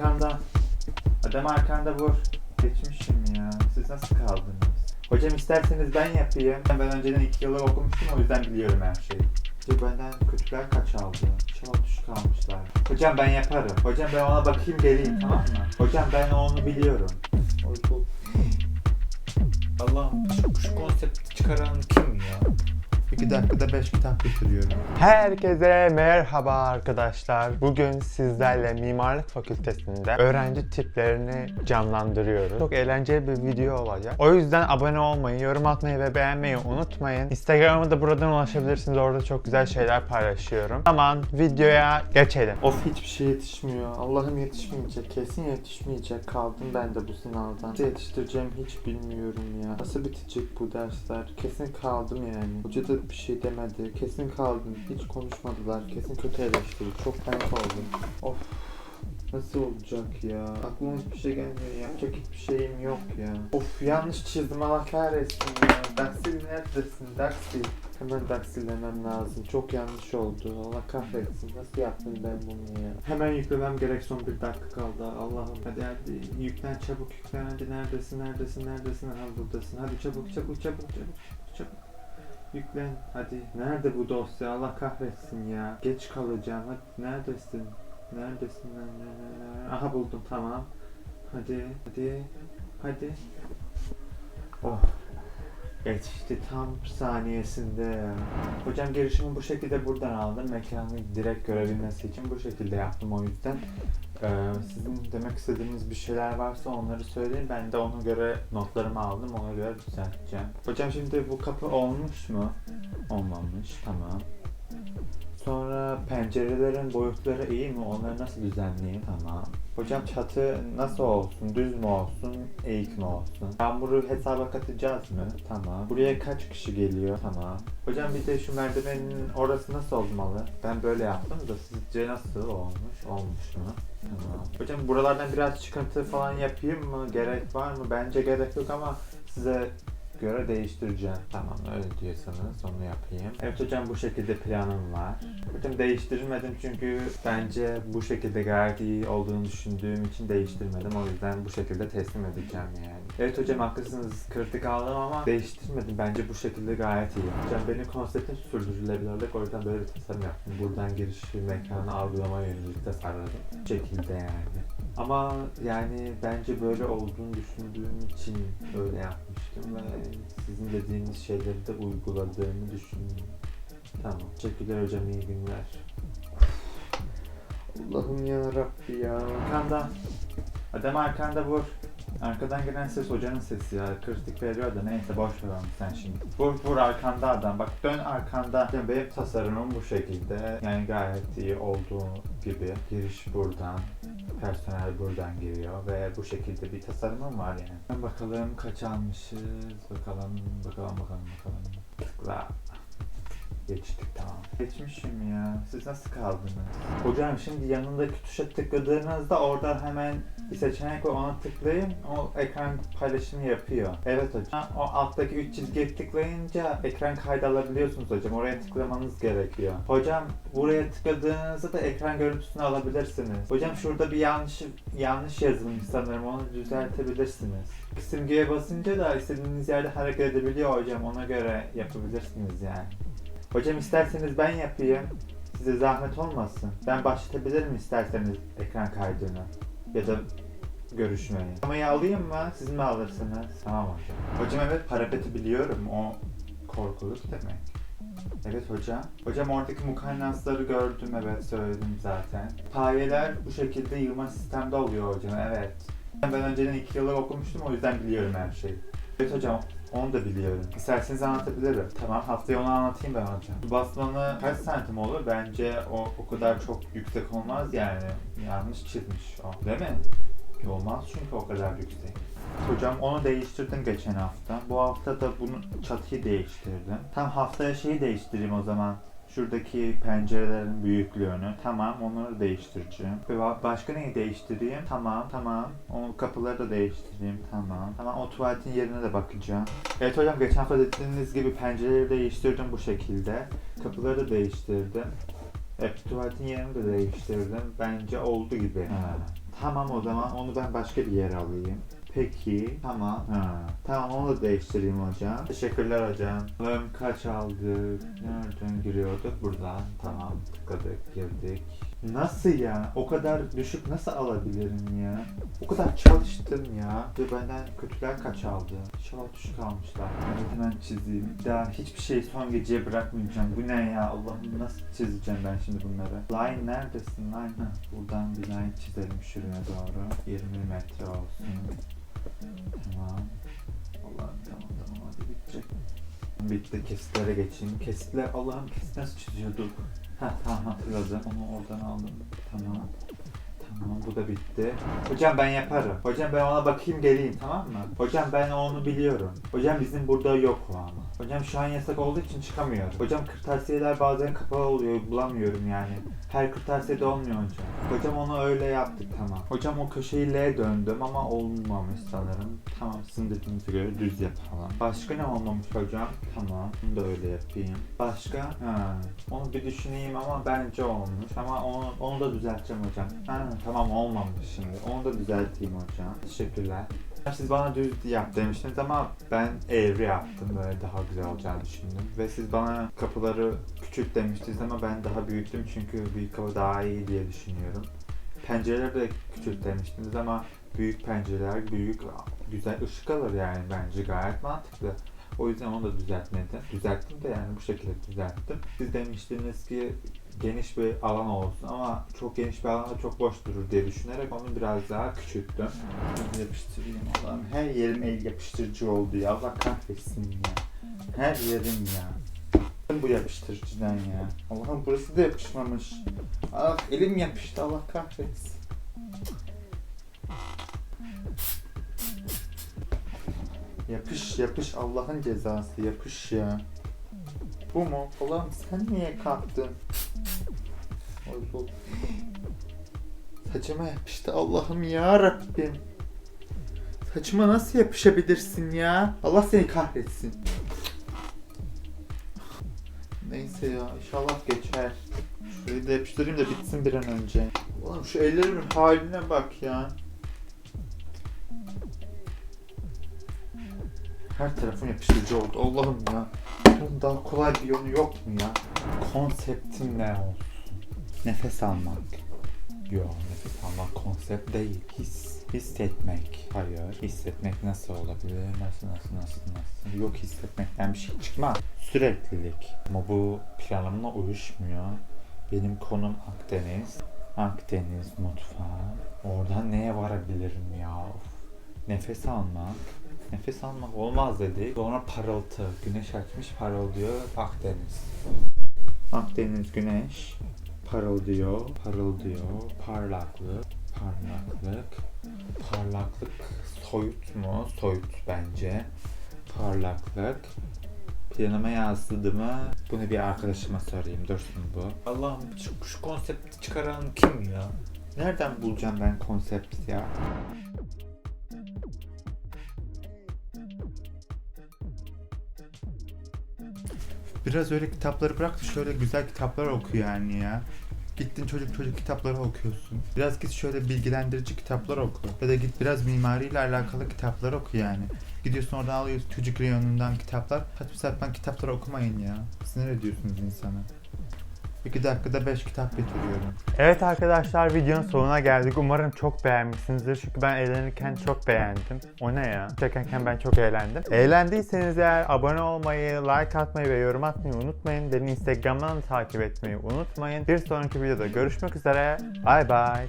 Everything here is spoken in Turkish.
Arkanda. Adam arkanda vur. Geçmişim ya. Siz nasıl kaldınız? Hocam isterseniz ben yapayım. Ben önceden iki yıllar okumuştum o yüzden biliyorum her şeyi. Hocam benden kötüler kaç aldı? İnşallah düşük almışlar. Hocam ben yaparım. Hocam ben ona bakayım geleyim tamam mı? Hocam ben onu biliyorum. Allah'ım şu, şu konsepti çıkaran kim ya? İki dakikada beş kitap bitiriyorum. Herkese merhaba arkadaşlar. Bugün sizlerle Mimarlık Fakültesinde öğrenci tiplerini canlandırıyoruz. Çok eğlenceli bir video olacak. O yüzden abone olmayı, yorum atmayı ve beğenmeyi unutmayın. Instagram'a da buradan ulaşabilirsiniz. Orada çok güzel şeyler paylaşıyorum. Aman videoya geçelim. Of hiçbir şey yetişmiyor. Allah'ım yetişmeyecek. Kesin yetişmeyecek. Kaldım ben de bu sınavdan. Nasıl yetiştireceğim hiç bilmiyorum ya. Nasıl bitecek bu dersler? Kesin kaldım yani. Hoca da bir şey demedi. Kesin kaldım. Hiç konuşmadılar. Kesin kötü eleştiri. Çok panik oldum. Of. Nasıl olacak ya? Aklıma hiçbir şey gelmiyor. Yapacak hiçbir şeyim yok ya. Of yanlış çizdim. Allah kahretsin ya. Daksil neredesin? Daksil. Hemen daksillemem lazım. Çok yanlış oldu. Allah kahretsin. Nasıl yaptım ben bunu ya? Hemen yüklemem gerek. Son bir dakika kaldı. Allah'ım hadi hadi. Yüklen çabuk yüklen. Hadi neredesin neredesin neredesin? Ha buradasın. Hadi çabuk çabuk çabuk çabuk. Yüklen. Hadi. Nerede bu dosya? Allah kahretsin ya. Geç kalacağım. Hadi neredesin? Neredesin? Aha buldum. Tamam. Hadi. Hadi. Hadi. Oh. Yetişti tam saniyesinde. Hocam girişimi bu şekilde buradan aldım. Mekanı direkt görebilmesi için bu şekilde yaptım o yüzden. Ee, sizin demek istediğiniz bir şeyler varsa onları söyleyin. Ben de ona göre notlarımı aldım. Ona göre düzelteceğim. Hocam şimdi bu kapı olmuş mu? Olmamış. Tamam. Sonra pencerelerin boyutları iyi mi? Onları nasıl düzenleyeyim? Tamam. Hocam çatı nasıl olsun? Düz mü olsun? Eğik mi olsun? Yağmuru hesaba katacağız mı? Tamam. Buraya kaç kişi geliyor? Tamam. Hocam bir de şu merdivenin orası nasıl olmalı? Ben böyle yaptım da sizce nasıl olmuş? Olmuş mu? Tamam. Hocam buralardan biraz çıkıntı falan yapayım mı? Gerek var mı? Bence gerek yok ama size göre değiştireceğim. Tamam öyle diyorsanız onu yapayım. Evet hocam bu şekilde planım var. Hocam değiştirmedim çünkü bence bu şekilde gayet iyi olduğunu düşündüğüm için değiştirmedim. O yüzden bu şekilde teslim edeceğim yani. Evet hocam haklısınız kritik aldım ama değiştirmedim. Bence bu şekilde gayet iyi. Hocam benim konseptim sürdürülebilirlik. O yüzden böyle bir tasarım yaptım. Buradan giriş mekanı algılama yönelik tasarladım. Bu şekilde yani. Ama yani bence böyle olduğunu düşündüğüm için öyle yapmıştım ve sizin dediğiniz şeyleri de uyguladığımı düşündüm. Tamam. Teşekkürler hocam iyi günler. Allah'ım ya Rabbi ya. Arkanda. Adam arkanda vur. Arkadan gelen ses hocanın sesi ya. Kritik veriyor da neyse boş ver onu sen şimdi. Vur vur arkanda adam. Bak dön arkanda. Yani benim tasarımım bu şekilde. Yani gayet iyi olduğu gibi. Giriş buradan. Personel buradan giriyor ve bu şekilde bir tasarımım var yani. Bakalım kaç almışız. Bakalım bakalım bakalım bakalım. Tıkla. Geçtik tamam. Geçmişim ya. Siz nasıl kaldınız? Hocam şimdi yanındaki tuşa tıkladığınızda orada hemen bir seçenek var ona tıklayın. O ekran paylaşımı yapıyor. Evet hocam. O alttaki üç çizgiye tıklayınca ekran kaydı alabiliyorsunuz hocam. Oraya tıklamanız gerekiyor. Hocam buraya tıkladığınızda da ekran görüntüsünü alabilirsiniz. Hocam şurada bir yanlış yanlış yazılmış sanırım. Onu düzeltebilirsiniz. Simgeye basınca da istediğiniz yerde hareket edebiliyor hocam. Ona göre yapabilirsiniz yani. Hocam isterseniz ben yapayım. Size zahmet olmasın. Ben başlatabilirim isterseniz ekran kaydını. Ya da görüşmeyi. Kamayı alayım mı? Siz mi alırsınız? Tamam hocam. Hocam evet parapeti biliyorum. O korkuluk demek. Evet hocam. Hocam oradaki mukannasları gördüm evet söyledim zaten. Payeler bu şekilde yığma sistemde oluyor hocam evet. Ben önceden iki yıllar okumuştum o yüzden biliyorum her şeyi. Evet hocam onu da biliyorum. İsterseniz anlatabilirim. Tamam haftaya onu anlatayım ben hocam. Basmanı kaç santim olur? Bence o o kadar çok yüksek olmaz yani. Yanlış çizmiş o. Değil mi? Olmaz çünkü o kadar yüksek. Hocam onu değiştirdim geçen hafta. Bu hafta da bunu çatıyı değiştirdim. Tam haftaya şeyi değiştireyim o zaman. Şuradaki pencerelerin büyüklüğünü. Tamam onları değiştireceğim. Ve ba- başka neyi değiştireyim? Tamam tamam. O kapıları da değiştireyim. Tamam. Tamam o tuvaletin yerine de bakacağım. Evet hocam geçen hafta dediğiniz gibi pencereleri değiştirdim bu şekilde. Kapıları da değiştirdim. Evet tuvaletin yerini de değiştirdim. Bence oldu gibi. Ha, Tamam o zaman onu ben başka bir yere alayım. Peki tamam. Ha. Tamam onu da değiştireyim hocam. Teşekkürler hocam. Bakalım kaç aldık? Nereden giriyorduk? Buradan. Tamam tıkladık girdik. Nasıl ya? O kadar düşük nasıl alabilirim ya? O kadar çalıştım ya. Ve benden kötüler kaç aldı? İnşallah düşük almışlar. Evet hemen çizeyim. Daha hiçbir şeyi son geceye bırakmayacağım. Bu ne ya? Allah'ım nasıl çizeceğim ben şimdi bunları? Line neredesin line? Buradan bir line çizelim şuraya doğru. 20 metre olsun. Tamam. Allah'ım tamam tamam hadi bitecek. Bitti kesitlere geçeyim. Kesitler Allah'ım kesit nasıl çiziyorduk? Ha tamam hatırladım. Onu oradan aldım. Tamam. Tamam bu da bitti. Hocam ben yaparım. Hocam ben ona bakayım geleyim tamam mı? Hocam ben onu biliyorum. Hocam bizim burada yok o ama. Hocam şu an yasak olduğu için çıkamıyorum. Hocam kırtasiyeler bazen kapalı oluyor bulamıyorum yani. Her kırtasiyede olmuyor hocam. Hocam onu öyle yaptık tamam. Hocam o köşeyi L döndüm ama olmamış sanırım. Tamam sizin dediğinize göre düz yapalım. Başka ne olmamış hocam? Tamam. Bunu da öyle yapayım. Başka? Ha. Onu bir düşüneyim ama bence olmuş. Ama onu, onu da düzelteceğim hocam. Ha, tamam olmamış şimdi. Onu da düzelteyim hocam. Teşekkürler. Siz bana düz yap demiştiniz ama ben eğri yaptım böyle daha güzel olacağını düşündüm. Ve siz bana kapıları küçült demiştiniz ama ben daha büyüttüm çünkü büyük kapı daha iyi diye düşünüyorum. Pencereleri de küçült demiştiniz ama büyük pencereler büyük güzel ışık alır yani bence gayet mantıklı. O yüzden onu da düzeltmedim. Düzelttim de yani bu şekilde düzelttim. Siz demiştiniz ki geniş bir alan olsun ama çok geniş bir alanda çok boş durur diye düşünerek onu biraz daha küçülttüm. Yapıştırayım Allah'ım. Her yerim el yapıştırıcı oldu ya. Allah kahretsin ya. Her yerim ya. Bu yapıştırıcıdan ya. Allah'ım burası da yapışmamış. Ah elim yapıştı Allah kahretsin. Yapış yapış Allah'ın cezası yapış ya. Bu mu? Allah'ım sen niye kalktın? Oy bu. Saçıma yapıştı Allah'ım ya Rabbim. Saçıma nasıl yapışabilirsin ya? Allah seni kahretsin. Neyse ya inşallah geçer. Şurayı da yapıştırayım da bitsin bir an önce. Oğlum şu ellerimin haline bak ya. Her tarafım yapıştırıcı oldu. Allah'ım ya. Bunun daha kolay bir yolu yok mu ya? Konseptin ne olsun? Nefes almak. Yok nefes almak konsept değil. His. Hissetmek. Hayır. Hissetmek nasıl olabilir? Nasıl nasıl nasıl nasıl? Yok hissetmekten bir şey çıkmaz. Süreklilik. Ama bu planımla uyuşmuyor. Benim konum Akdeniz. Akdeniz mutfağı. Oradan neye varabilirim ya? Of. Nefes almak. Nefes almak olmaz dedi. Sonra parıltı. Güneş açmış parıldıyor Akdeniz. Akdeniz güneş parıldıyor, parıldıyor, parlaklık, parlaklık, parlaklık soyut mu? Soyut bence. Parlaklık. Planıma yansıdı mı? Bunu bir arkadaşıma sorayım. Dursun bu. Allah'ım şu, şu konsepti çıkaran kim ya? Nereden bulacağım ben konsept ya? Biraz öyle kitapları bırak da şöyle güzel kitaplar oku yani ya. Gittin çocuk çocuk kitapları okuyorsun. Biraz git şöyle bilgilendirici kitaplar oku. Ya da git biraz mimariyle alakalı kitaplar oku yani. Gidiyorsun oradan alıyorsun çocuk reyonundan kitaplar. Saçma sapan kitapları okumayın ya. Sinir ediyorsunuz insanı. 2 dakikada 5 kitap bitiriyorum. Evet arkadaşlar videonun sonuna geldik. Umarım çok beğenmişsinizdir. Çünkü ben eğlenirken çok beğendim. O ne ya? Çekerken ben çok eğlendim. Eğlendiyseniz eğer abone olmayı, like atmayı ve yorum atmayı unutmayın. Beni Instagram'dan da takip etmeyi unutmayın. Bir sonraki videoda görüşmek üzere. Bye bye.